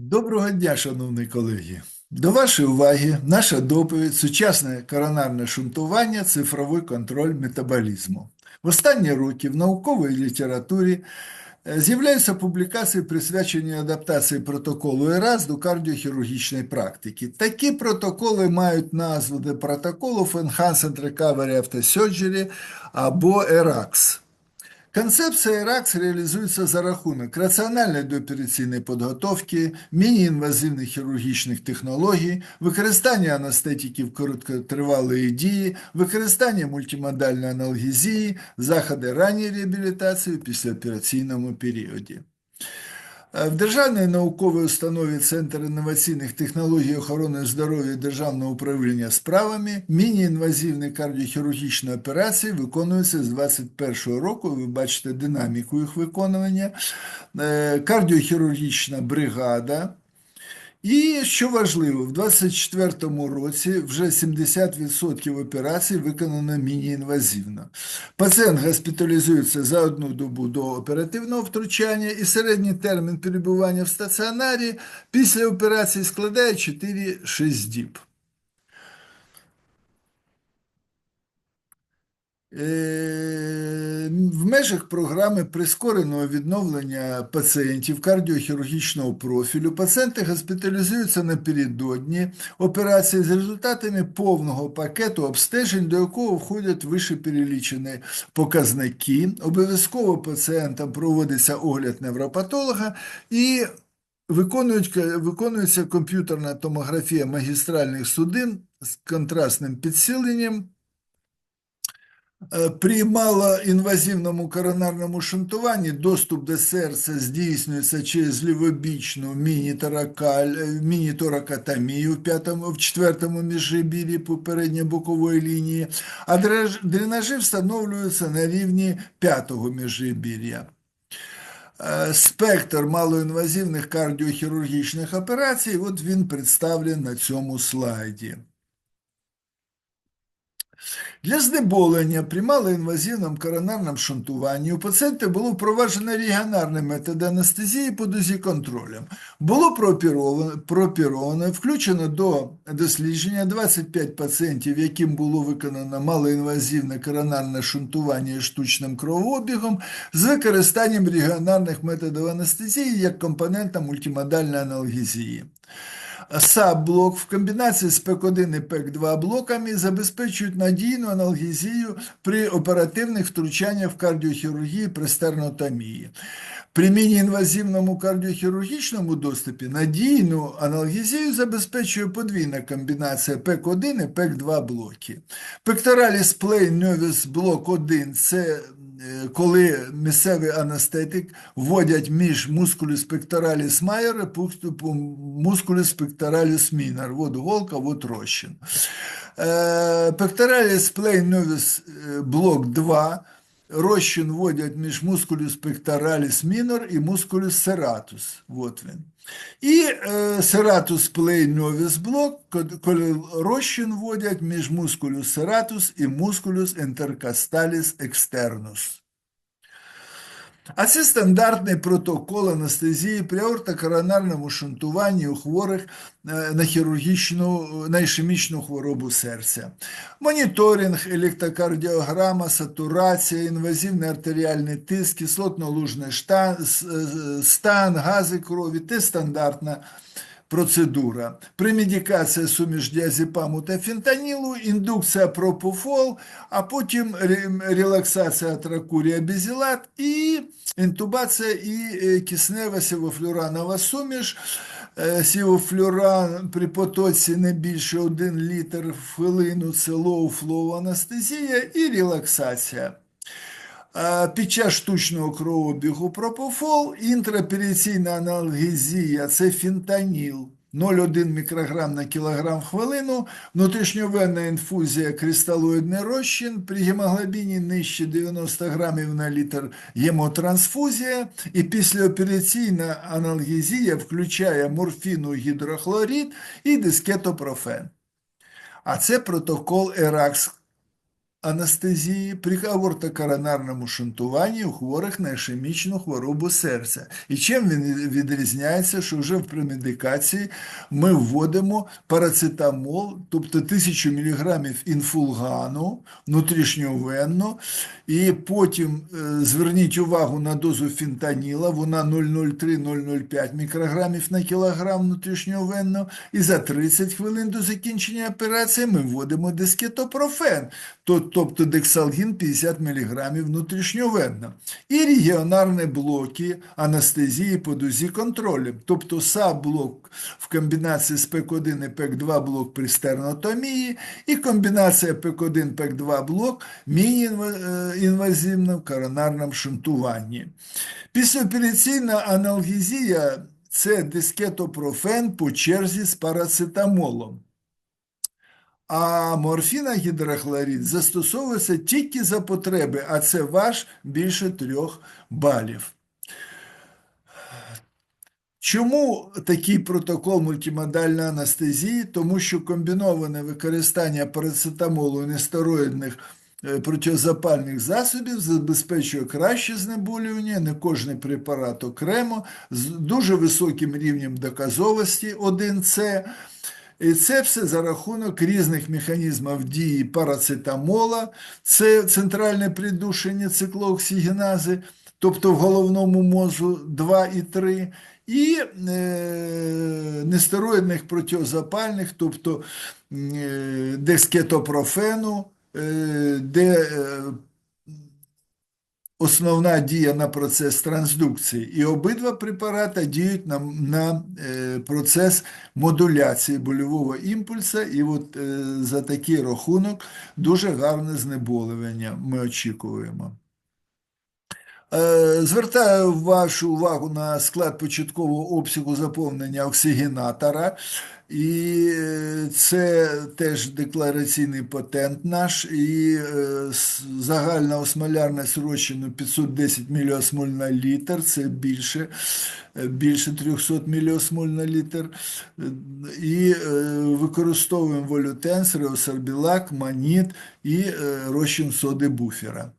Доброго дня, шановні колеги. До вашої уваги наша доповідь Сучасне коронарне шунтування, цифровий контроль метаболізму. В останні роки в науковій літературі е, з'являються публікації, присвячені адаптації протоколу ЕРАС до кардіохірургічної практики. Такі протоколи мають назву протоколів Enhanced Recovery After Surgery або ERACS. Концепція РАКС реалізується за рахунок раціональної доопераційної підготовки, міні-інвазивних хірургічних технологій, використання анестетиків короткотривалої дії, використання мультимодальної аналгезії, заходи ранньої реабілітації в післяопераційному періоді. В Державній науковій установі Центр інноваційних технологій охорони здоров'я Державного управління справами міні-інвазивні кардіохірургічні операції виконуються з 2021 року. Ви бачите динаміку їх виконування. Е, Кардіохірургічна бригада. І що важливо, в 2024 році вже 70% операцій виконано міні-інвазивно. Пацієнт госпіталізується за одну добу до оперативного втручання, і середній термін перебування в стаціонарі після операції складає 4-6 діб. Е, В межах програми прискореного відновлення пацієнтів кардіохірургічного профілю пацієнти госпіталізуються напередодні операції з результатами повного пакету обстежень, до якого входять вище перелічені показники. Обов'язково пацієнтам проводиться огляд невропатолога і виконується комп'ютерна томографія магістральних судин з контрастним підсиленням. При малоінвазивному коронарному шунтуванні доступ до серця здійснюється через лівобічну міні-торакотомію в, в четвертому міжребір'ї попередньо-бокової лінії, а дренажі встановлюються на рівні п'ятого міжребір'я. Спектр малоінвазивних кардіохірургічних операцій, от він представлений на цьому слайді. Для знеболення при малоінвазивному коронарному шунтуванні у пацієнта було впроваджено регіонарний метод анестезії під узі контролем. Було прооперовано, прооперовано, включено до дослідження 25 пацієнтів, яким було виконано малоінвазивне коронарне шунтування штучним кровообігом з використанням регіонарних методів анестезії як компонента мультимодальної аналгезії. САП-блок в комбінації з ПЕК-1 і ПЕК-2 блоками забезпечують надійну аналгезію при оперативних втручаннях в кардіохірургії при стернотомії. При міні-інвазивному кардіохірургічному доступі надійну аналгезію забезпечує подвійна комбінація ПЕК-1 і ПЕК-2 блоки. Пектораліс Плей Новіс блок 1 це коли місцевий анестетик вводять між мускулюс пектораліс майор і мускулюс пектораліс мінор. От голка, от розчин. Пектораліс плей новіс блок 2. Розчин вводять між мускулюс пектораліс мінор і мускулюс сератус. Вот він. І е, сератус плей новіс блок, коли розчин вводять між мускулюс сератус і мускулюс інтеркасталіс екстернус. А це стандартний протокол анестезії при аортокоронарному шунтуванні у хворих на хірургічну, на ішемічну хворобу серця. Моніторинг, електрокардіограма, сатурація, інвазивний артеріальний тиск, кислотно-лужний стан, гази крові – це стандартна процедура. Премедикація суміш діазепаму та фентанілу, індукція пропофол, а потім релаксація тракурія безілат і інтубація і киснева сівофлюранова суміш. Сівофлюран при потоці не більше 1 літр в хвилину це лоу-флоу анестезія і релаксація. Під час штучного кровообігу пропофол, інтраопераційна аналгезія це фентаніл 0,1 мікрограм на кілограм в хвилину, внутрішньовенна інфузія кристалоїдний розчин, при гемоглобіні нижче 90 грамів на літр гемотрансфузія і післяопераційна аналгезія включає морфіну гідрохлорид і дискетопрофен. А це протокол ЕРАКС анестезії при аортокоронарному шунтуванні у хворих на ішемічну хворобу серця. І чим він відрізняється, що вже в премедикації ми вводимо парацетамол, тобто 1000 мг інфулгану внутрішньовенно, і потім е, зверніть увагу на дозу фентаніла, вона 0,03-0,05 мікрограмів на кілограм внутрішньовенно, і за 30 хвилин до закінчення операції ми вводимо дискетопрофен, то- тобто дексалгін 50 мг внутрішньовенно. І регіонарні блоки анестезії по дозі контролю, тобто СА-блок в комбінації з ПЕК-1 і ПЕК-2 блок при стернотомії, і комбінація ПЕК-1 ПЕК-2 блок міні-інвазивному коронарному шунтуванні. Післяопераційна аналгезія – це дискетопрофен по черзі з парацетамолом. А морфіногідрохлорид застосовується тільки за потреби, а це ваш більше трьох балів. Чому такий протокол мультимодальної анестезії? Тому що комбіноване використання парацетамолу і нестероїдних е, протизапальних засобів забезпечує краще знеболювання, не кожний препарат окремо, з дуже високим рівнем доказовості 1С. І це все за рахунок різних механізмів дії парацетамола, це центральне придушення циклооксигенази, тобто в головному мозку 2 і 3, і е, нестероїдних протизапальних, тобто е, дескетопрофену, е, де е, основна дія на процес трансдукції. І обидва препарати діють на, на е, процес модуляції больового імпульсу, і от е, за такий рахунок дуже гарне знеболювання ми очікуємо. Е, Звертаю вашу увагу на склад початкового обсягу заповнення оксигенатора. І е, це теж деклараційний патент наш, і е, загальна осмолярність розчину 510 міліосмоль на літр, це більше, більше 300 міліосмоль на літр. І використовуємо волютенс, реосорбілак, маніт і розчин соди буфера.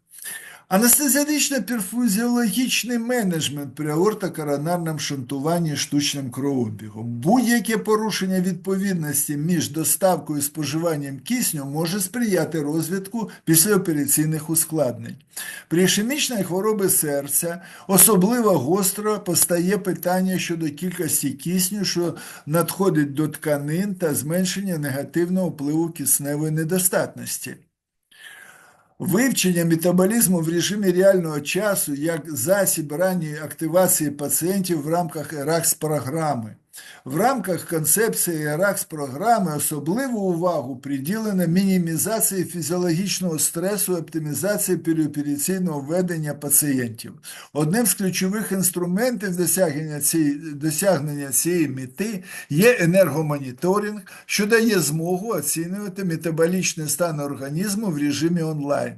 Анестезіологічно-перфузіологічний менеджмент при аортокоронарному шунтуванні штучним кровообігом. Будь-яке порушення відповідності між доставкою і споживанням кисню може сприяти розвитку післяопераційних ускладнень. При ішемічній хворобі серця особливо гостро постає питання щодо кількості кисню, що надходить до тканин та зменшення негативного впливу кисневої недостатності. Вивчення метаболізму в режимі реального часу як засіб ранньої активації пацієнтів в рамках ЕРАКС-програми. В рамках концепції ЕРАКС-програми особливу увагу приділено мінімізації фізіологічного стресу і оптимізації переопераційного ведення пацієнтів. Одним з ключових інструментів досягнення цієї, досягнення цієї мети є енергомоніторинг, що дає змогу оцінювати метаболічний стан організму в режимі онлайн.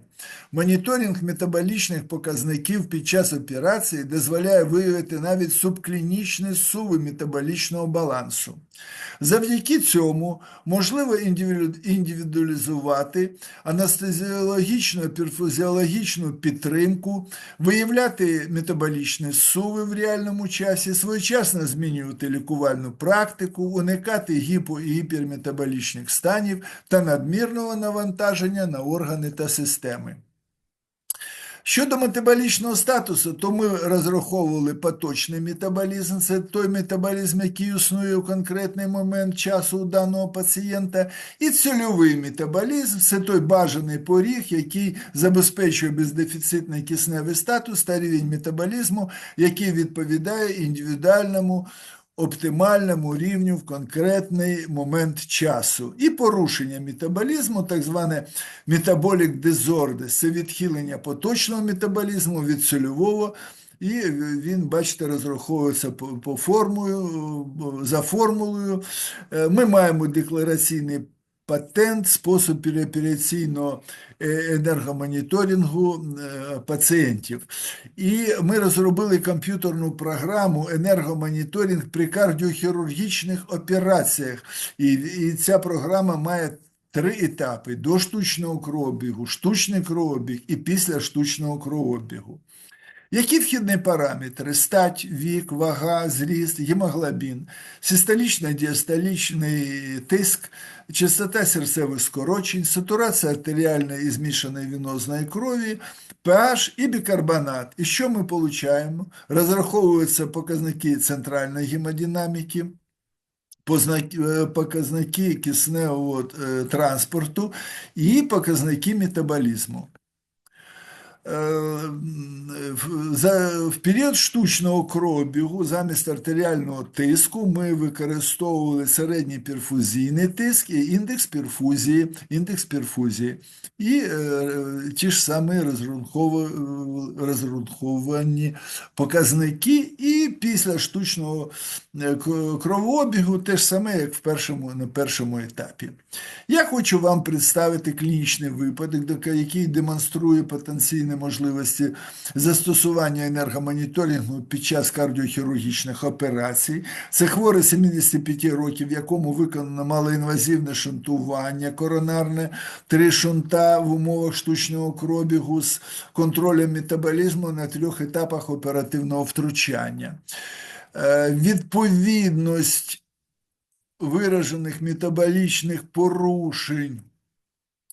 Моніторинг метаболічних показників під час операції дозволяє виявити навіть субклінічні суви метаболічного балансу. Завдяки цьому можливо індивідуалізувати анестезіологічну перфузіологічну підтримку, виявляти метаболічні суви в реальному часі, своєчасно змінювати лікувальну практику, уникати гіпо- і гіперметаболічних станів та надмірного навантаження на органи та системи. Щодо метаболічного статусу, то ми розраховували поточний метаболізм, це той метаболізм, який існує у конкретний момент часу у даного пацієнта, і цільовий метаболізм це той бажаний поріг, який забезпечує бездефіцитний кисневий статус та рівень метаболізму, який відповідає індивідуальному оптимальному рівню в конкретний момент часу. І порушення метаболізму, так зване метаболік disorders, це відхилення поточного метаболізму від цільового, і він, бачите, розраховується по, по формулою, за формулою. Е, Ми маємо деклараційний патент, спосіб переопераційного е, енергомоніторингу е, пацієнтів. І ми розробили комп'ютерну програму енергомоніторинг при кардіохірургічних операціях. І, і ця програма має три етапи: до штучного кровообігу, штучний кровообіг і після штучного кровообігу. Які вхідні параметри? Стать, вік, вага, зріст, гемоглобін, систолічно-діастолічний тиск, частота серцевих скорочень, сатурація артеріальної і змішаної венозної крові, pH і бікарбонат. І що ми отримуємо? Розраховуються показники центральної гемодинаміки, е, показники кисневого е, транспорту і показники метаболізму. Е, в- період штучного кровобігу замість артеріального тиску ми використовували середній перфузійний тиск і індекс перфузії, індекс перфузії. І е, ті ж самі розраховані показники, і після штучного е, кровообігу те ж саме, як в першому, на першому етапі. Я хочу вам представити клінічний випадок, який демонструє потенційні можливості застосування енергомоніторингу під час кардіохірургічних операцій. Це хворий 75 років, якому виконано малоінвазивне шунтування коронарне, три шунта в умовах штучного кробігу з контролем метаболізму на трьох етапах оперативного втручання. Е, Відповідність виражених метаболічних порушень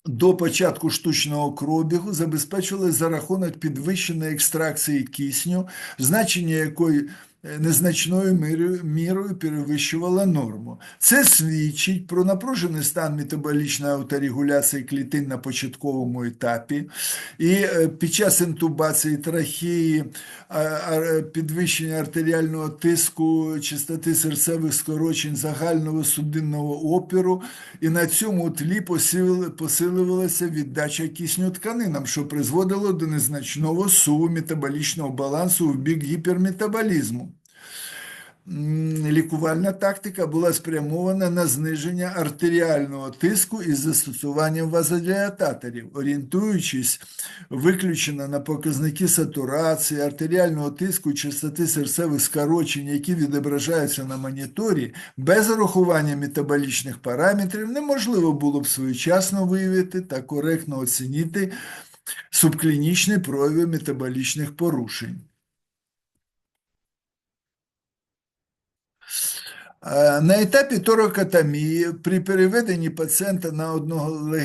до початку штучного кровобігу забезпечували за рахунок підвищеної екстракції кисню, значення якої незначною мірою, перевищувало норму. Це свідчить про напружений стан метаболічної авторегуляції клітин на початковому етапі, і е, під час інтубації трахеї, а- а- підвищення артеріального тиску, частоти серцевих скорочень, загального судинного опіру, і на цьому тлі посилювалася віддача кисню тканинам, що призводило до незначного суву метаболічного балансу в бік гіперметаболізму. Лікувальна тактика була спрямована на зниження артеріального тиску із застосуванням вазодилататорів, орієнтуючись виключно на показники сатурації, артеріального тиску, частоти серцевих скорочень, які відображаються на моніторі, без урахування метаболічних параметрів неможливо було б своєчасно виявити та коректно оцінити субклінічні прояви метаболічних порушень. Е, На етапі торакотомії при переведенні пацієнта на одного-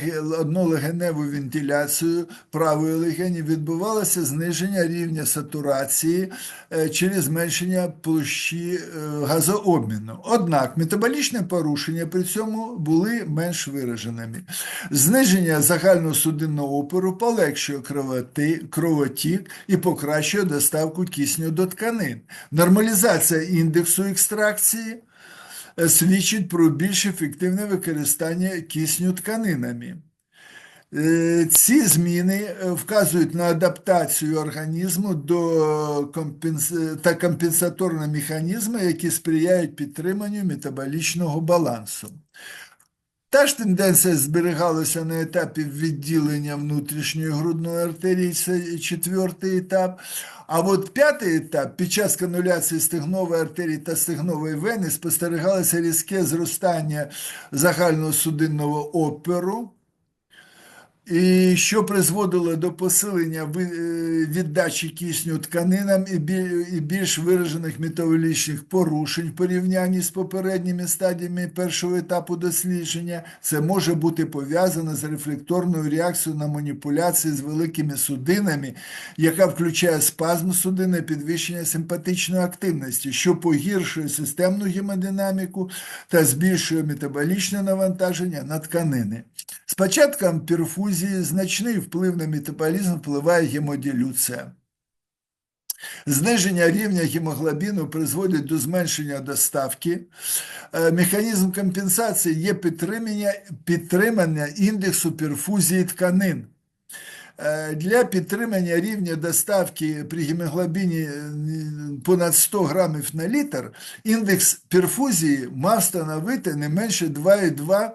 однолегеневу вентиляцію правої легені відбувалося зниження рівня сатурації е, через зменшення площі е, газообміну. Однак метаболічні порушення при цьому були менш вираженими. Зниження загального судинного опору полегшує кровотік і покращує доставку кисню до тканин. Нормалізація індексу екстракції е, свідчить про більш ефективне використання кисню тканинами. Е, Ці зміни е, вказують на адаптацію організму до компенс... та компенсаторні механізми, які сприяють підтриманню метаболічного балансу. Та ж тенденція зберігалася на етапі відділення внутрішньої грудної артерії, це четвертий етап. А от п'ятий етап, під час кануляції стегнової артерії та стегнової вени спостерігалося різке зростання загального судинного опору, і що призводило до посилення е, віддачі кисню тканинам і більш виражених метаболічних порушень в порівнянні з попередніми стадіями першого етапу дослідження. Це може бути пов'язано з рефлекторною реакцією на маніпуляції з великими судинами, яка включає спазм судини, підвищення симпатичної активності, що погіршує системну гемодинаміку та збільшує метаболічне навантаження на тканини. З початком перфузії значний вплив на метаболізм впливає гемодилюція. Зниження рівня гемоглобіну призводить до зменшення доставки. Е, Механізм компенсації є підтримання, підтримання індексу перфузії тканин. Е, Для підтримання рівня доставки при гемоглобіні е, понад 100 грамів на літр індекс перфузії мав становити не менше 2,2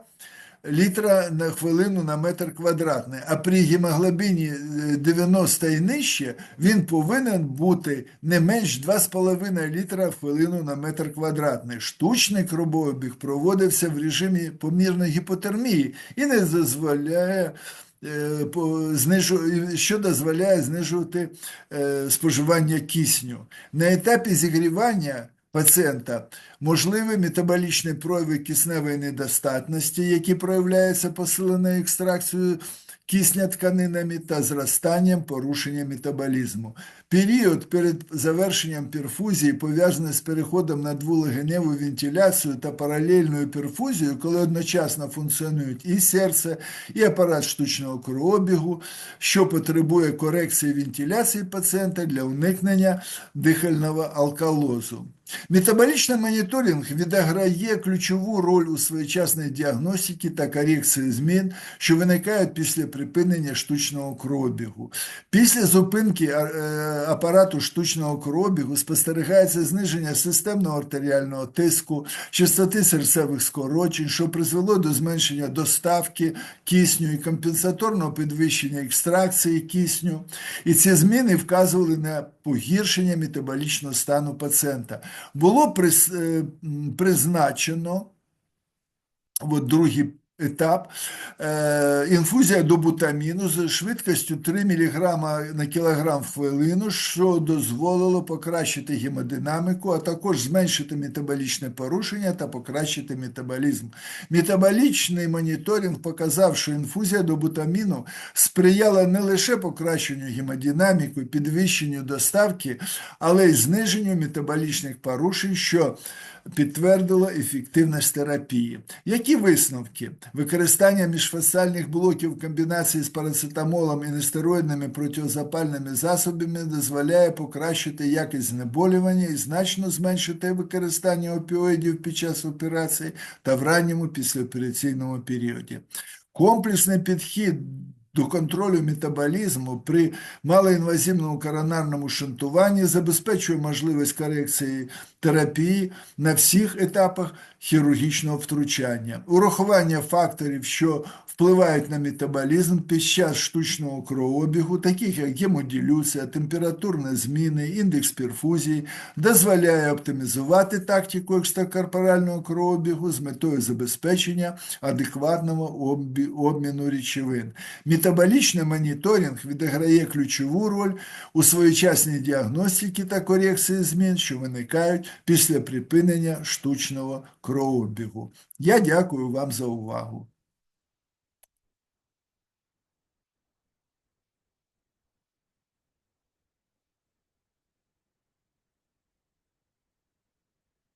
літра на хвилину на метр квадратний, а при гемоглобіні е, 90 і нижче він повинен бути не менш 2,5 літра хвилину на метр квадратний. Штучний кровообіг проводився в режимі помірної гіпотермії і не дозволяє е, що дозволяє знижувати е, споживання кисню. На етапі зігрівання пацієнта. Можливі метаболічні прояви кисневої недостатності, які проявляються посиленою екстракцією кисня тканинами та зростанням порушення метаболізму. Період перед завершенням перфузії пов'язаний з переходом на дволегеневу вентиляцію та паралельною перфузією, коли одночасно функціонують і серце, і апарат штучного кровообігу, що потребує корекції вентиляції пацієнта для уникнення дихального алкалозу. Метаболічний моніторинг відіграє ключову роль у своєчасній діагностиці та корекції змін, що виникають після припинення штучного кровообігу. Після зупинки е, апарату штучного кровообігу спостерігається зниження системного артеріального тиску, частоти серцевих скорочень, що призвело до зменшення доставки кисню і компенсаторного підвищення екстракції кисню. І ці зміни вказували на погіршення метаболічного стану пацієнта. Було е, призначено от другий етап е, інфузія добутаміну з швидкістю 3 мг на кілограм в хвилину, що дозволило покращити гемодинаміку, а також зменшити метаболічне порушення та покращити метаболізм. Метаболічний моніторинг показав, що інфузія добутаміну сприяла не лише покращенню гемодинаміки, підвищенню доставки, але й зниженню метаболічних порушень, що підтвердило ефективність терапії. Які висновки? Використання міжфасальних блоків в комбінації з парацетамолом і нестероїдними протизапальними засобами дозволяє покращити якість знеболювання і значно зменшити використання опіоїдів під час операції та в ранньому післяопераційному періоді. Комплексний підхід до контролю метаболізму при малоінвазивному коронарному шунтуванні забезпечує можливість корекції терапії на всіх етапах хірургічного втручання. Урахування факторів, що впливають на метаболізм під час штучного кровообігу, таких як гемодилюція, температурні зміни, індекс перфузії, дозволяє оптимізувати тактику екстракорпорального кровообігу з метою забезпечення адекватного обмі- обміну речовин. Метаболічний моніторинг відіграє ключову роль у своєчасній діагностиці та корекції змін, що виникають після припинення штучного кровообігу. Я дякую вам за увагу.